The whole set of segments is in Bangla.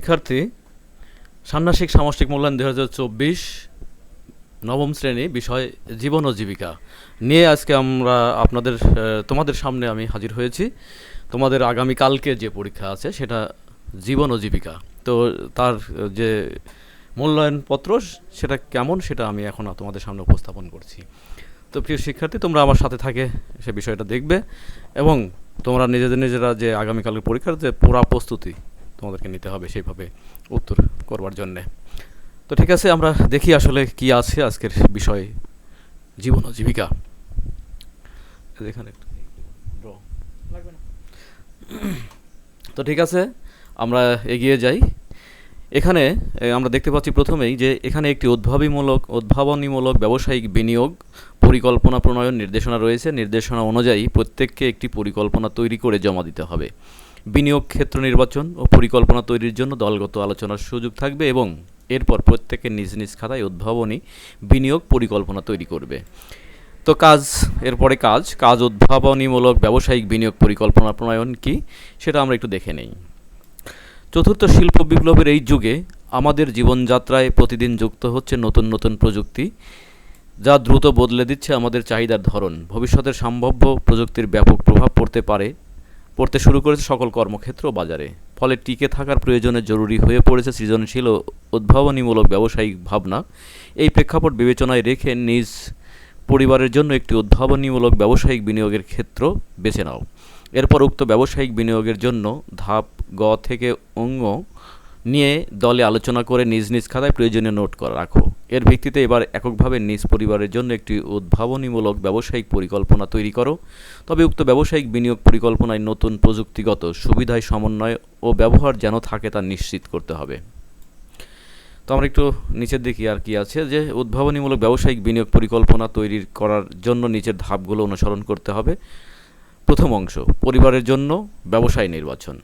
শিক্ষার্থী, ষান্মাসিক সামষ্টিক মূল্যায়ন দুই হাজার চব্বিশ নবম শ্রেণি বিষয় জীবন ও জীবিকা নিয়ে আজকে আমরা আপনাদের তোমাদের সামনে আমি হাজির হয়েছি। তোমাদের আগামী কালকে যে পরীক্ষা আছে সেটা জীবন ও জীবিকা। তো তার যে মূল্যায়নপত্র সেটা কেমন সেটা আমি এখন তোমাদের সামনে উপস্থাপন করছি। তো প্রিয় শিক্ষার্থী, তোমরা আমার সাথে থাকে, সে বিষয়টা দেখবে এবং তোমরা নিজেদের নিজেরা যে আগামীকালের পরীক্ষার যে পুরা প্রস্তুতি তোমাদেরকে নিতে হবে সেইভাবে উত্তর করবার জন্যে। তো ঠিক আছে আমরা দেখি আসলে কি আছে আজকের বিষয় জীবন ও জীবিকা। এখানে তো ঠিক আছে আমরা এগিয়ে যাই। এখানে আমরা দেখতে পাচ্ছি প্রথমেই যে এখানে একটি উদ্ভাবীমূলক উদ্ভাবনীমূলক ব্যবসায়িক বিনিয়োগ পরিকল্পনা প্রণয়ন নির্দেশনা রয়েছে। নির্দেশনা অনুযায়ী প্রত্যেককে একটি পরিকল্পনা তৈরি করে জমা দিতে হবে। বিনিয়োগ ক্ষেত্র নির্বাচন ও পরিকল্পনা তৈরির জন্য দলগত আলোচনার সুযোগ থাকবে এবং এরপর প্রত্যেকে নিজ নিজ খাতায় উদ্ভাবনী বিনিয়োগ পরিকল্পনা তৈরি করবে। তো কাজ, এরপরে কাজ। কাজ উদ্ভাবনীমূলক ব্যবসায়িক বিনিয়োগ পরিকল্পনা প্রণয়ন কি, সেটা আমরা একটু দেখে নেই। চতুর্থ শিল্প বিপ্লবের এই যুগে আমাদের জীবনযাত্রায় প্রতিদিন যুক্ত হচ্ছে নতুন নতুন প্রযুক্তি, যা দ্রুত বদলে দিচ্ছে আমাদের চাহিদার ধরন। ভবিষ্যতের সম্ভাব্য প্রযুক্তির ব্যাপক প্রভাব পড়তে পারে পড়তে শুরু করেছে সকল কর্মক্ষেত্র বাজারে। ফলে টিকে থাকার প্রয়োজনে জরুরি হয়ে পড়েছে সৃজনশীল ও উদ্ভাবনীমূলক ব্যবসায়িক ভাবনা। এই প্রেক্ষাপট বিবেচনায় রেখে নিজ পরিবারের জন্য একটি উদ্ভাবনীমূলক ব্যবসায়িক বিনিয়োগের ক্ষেত্র বেছে নাও। এরপর উক্ত ব্যবসায়িক বিনিয়োগের জন্য ধাপ গ থেকে অঙ্গ নিয়ে দলে আলোচনা করে নিজ নিজ খাতায় প্রয়োজনীয় নোট করা রাখো। এর ভিত্তিতে এবার এককভাবে নিজ পরিবারের জন্য একটি উদ্ভাবনীমূলক ব্যবসায়িক পরিকল্পনা তৈরি করো। তবে উক্ত ব্যবসায়িক বিনিয়োগ পরিকল্পনায় নতুন প্রযুক্তিগত সুবিধায় সমন্বয় ও ব্যবহার যেন থাকে তা নিশ্চিত করতে হবে। তো আমরা একটু নিচের দিকে আর কি আছে যে, উদ্ভাবনীমূলক ব্যবসায়িক বিনিয়োগ পরিকল্পনা তৈরি করার জন্য নিচের ধাপগুলো অনুসরণ করতে হবে। প্রথম অংশ, পরিবারের জন্য ব্যবসায় নির্বাচন।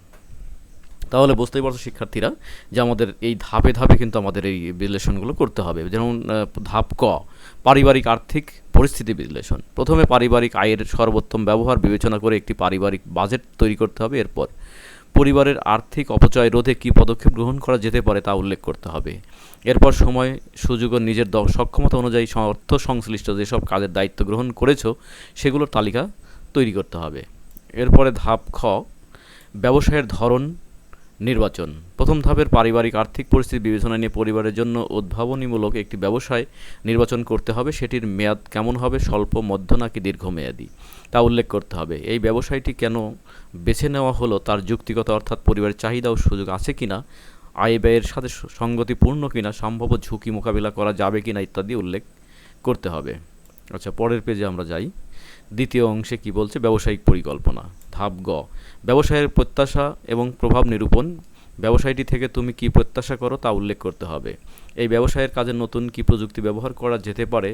তাহলে বুঝতেই পারছ শিক্ষার্থীরা যে আমাদের এই ধাপে ধাপে কিন্তু আমাদের এই বিশ্লেষণগুলো করতে হবে। যেমন ধাপ ক, পারিবারিক আর্থিক পরিস্থিতি বিশ্লেষণ। প্রথমে পারিবারিক আয়ের সর্বোত্তম ব্যবহার বিবেচনা করে একটি পারিবারিক বাজেট তৈরি করতে হবে। এরপর, পরিবারের আর্থিক অপচয় রোধে কী পদক্ষেপ গ্রহণ করা যেতে পারে তা উল্লেখ করতে হবে। এরপর, সময়, সুযোগ ও নিজের সক্ষমতা অনুযায়ী অর্থ সংশ্লিষ্ট যেসব কাজের দায়িত্ব গ্রহণ করেছ, সেগুলোর তালিকা তৈরি করতে হবে। এরপরে ধাপ খ, ব্যবসায়ের ধরন নির্বাচন। প্রথম ধাপের পারিবারিক আর্থিক পরিস্থিতি বিবেচনা নিয়ে পরিবারের জন্য উদ্ভাবনীমূলক একটি ব্যবসায় নির্বাচন করতে হবে। সেটির মেয়াদ কেমন হবে? স্বল্প, মধ্য নাকি দীর্ঘমেয়াদী? তা উল্লেখ করতে হবে। এই ব্যবসায়টি কেন বেছে নেওয়া হলো? তার যুক্তিগত অর্থাৎ পরিবারের চাহিদা ও সুযোগ আছে কিনা? আয় ব্যয়ের সাথে সঙ্গতিপূর্ণ কিনা? সম্ভাব্য ঝুঁকি মোকাবিলা করা যাবে কিনা? ইত্যাদি উল্লেখ করতে হবে। আচ্ছা পরের পেজে আমরা যাই। দ্বিতীয় অংশে কি বলছে? ব্যবসায়িক পরিকল্পনা। ধাপ গ। ব্যবসায়ের প্রত্যাশা এবং প্রভাব নিরূপণ। ব্যবসায়টি থেকে তুমি কি প্রত্যাশা করো তা উল্লেখ করতে হবে। এই ব্যবসায়ের কাজে নতুন কি প্রযুক্তি ব্যবহার করা যেতে পারে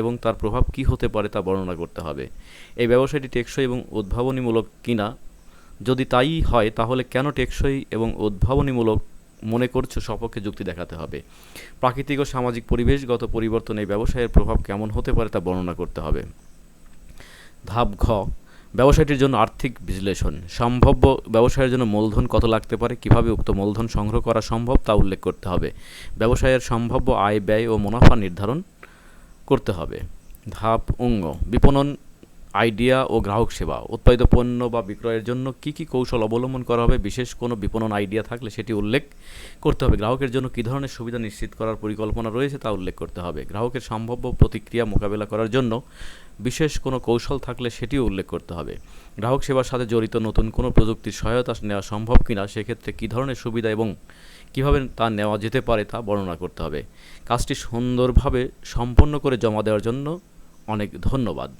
এবং তার প্রভাব কি হতে পারে তা বর্ণনা করতে হবে। এই ব্যবসায়টি টেকসই এবং উদ্ভাবনীমূলক কিনা যদি তাই হয়, তাহলে কেন টেকসই এবং উদ্ভাবনীমূলক মনে করছ সপক্ষে যুক্তি দেখাতে হবে। প্রাকৃতিক ও সামাজিক পরিবেশগত পরিবর্তন এই ব্যবসায়ের প্রভাব কেমন হতে পারে তা বর্ণনা করতে হবে। ধাপ ঘ। ব্যবসায়টির জন্য আর্থিক বিশ্লেষণ। সম্ভাব্য ব্যবসায়ের জন্য মূলধন কত লাগতে পারে? কীভাবে উক্ত মূলধন সংগ্রহ করা সম্ভব তা উল্লেখ করতে হবে। ব্যবসায়ের সম্ভাব্য আয় ব্যয় ও মুনাফা নির্ধারণ করতে হবে। ধাপ অঙ্গ। বিপণন আইডিয়া ও গ্রাহক সেবা, উৎপাদিত পণ্য বা বিক্রয়ের জন্য কী কী কৌশল অবলম্বন করা হবে, বিশেষ কোনো বিপণন আইডিয়া থাকলে সেটি উল্লেখ করতে হবে। গ্রাহকের জন্য কী ধরনের সুবিধা নিশ্চিত করার পরিকল্পনা রয়েছে তা উল্লেখ করতে হবে। গ্রাহকের সম্ভাব্য প্রতিক্রিয়া মোকাবেলা করার জন্য বিশেষ কোনো কৌশল থাকলে সেটিও উল্লেখ করতে হবে। গ্রাহক সেবার সাথে জড়িত নতুন কোনো প্রযুক্তির সহায়তা নেওয়া সম্ভব কিনা, সেক্ষেত্রে কী ধরনের সুবিধা এবং কীভাবে তা নেওয়া যেতে পারে তা বর্ণনা করতে হবে। কাজটি সুন্দরভাবে সম্পন্ন করে জমা দেওয়ার জন্য অনেক ধন্যবাদ।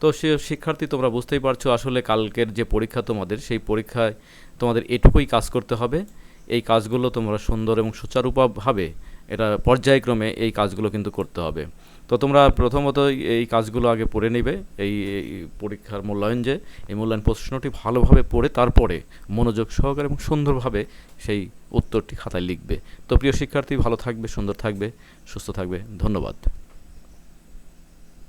তো সে শিক্ষার্থী তোমরা বুঝতেই পারছ, আসলে কালকের যে পরীক্ষা তোমাদের, সেই পরীক্ষায় তোমাদের এটুকুই কাজ করতে হবে। এই কাজগুলো তোমরা সুন্দর এবং সুচারুভাবে, এটা পর্যায়ক্রমে এই কাজগুলো কিন্তু করতে হবে। তো তোমরা প্রথমত এই কাজগুলো আগে পড়ে নেবে, এই পরীক্ষার মূল্যায়ন যে, এই মূল্যায়ন প্রশ্নটি ভালোভাবে পড়ে, তারপরে মনোযোগ সহকারে এবং সুন্দরভাবে সেই উত্তরটি খাতায় লিখবে। তো প্রিয় শিক্ষার্থী, ভালো থাকবে, সুন্দর থাকবে, সুস্থ থাকবে, ধন্যবাদ।